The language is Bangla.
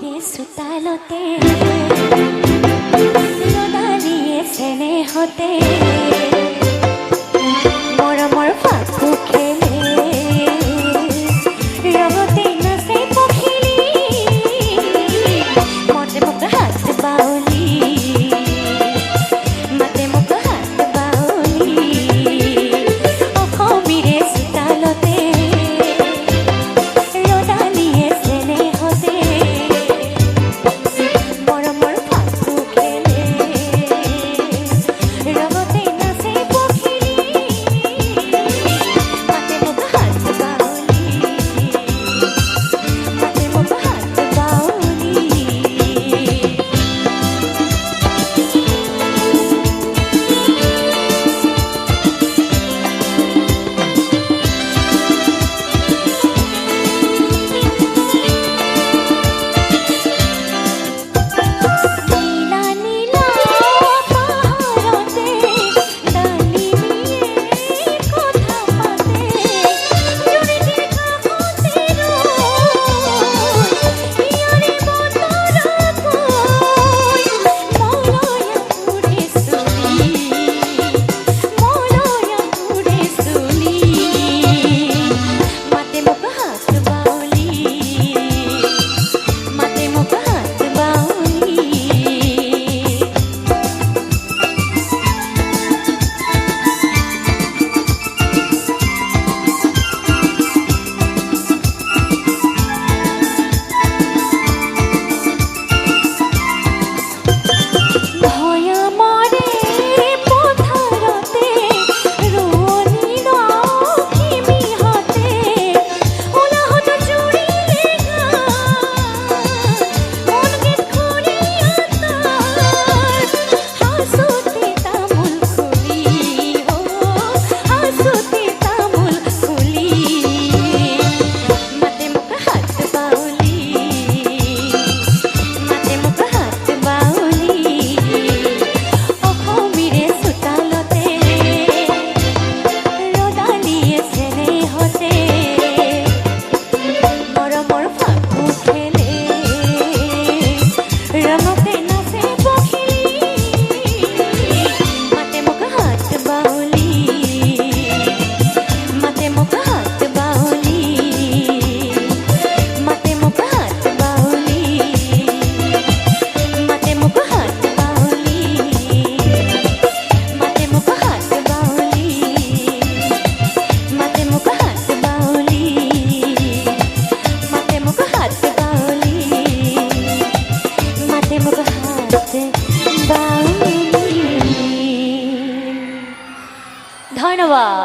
তীরে সুতালতে। দাঁড়িয়ে সেনে হতে হতে না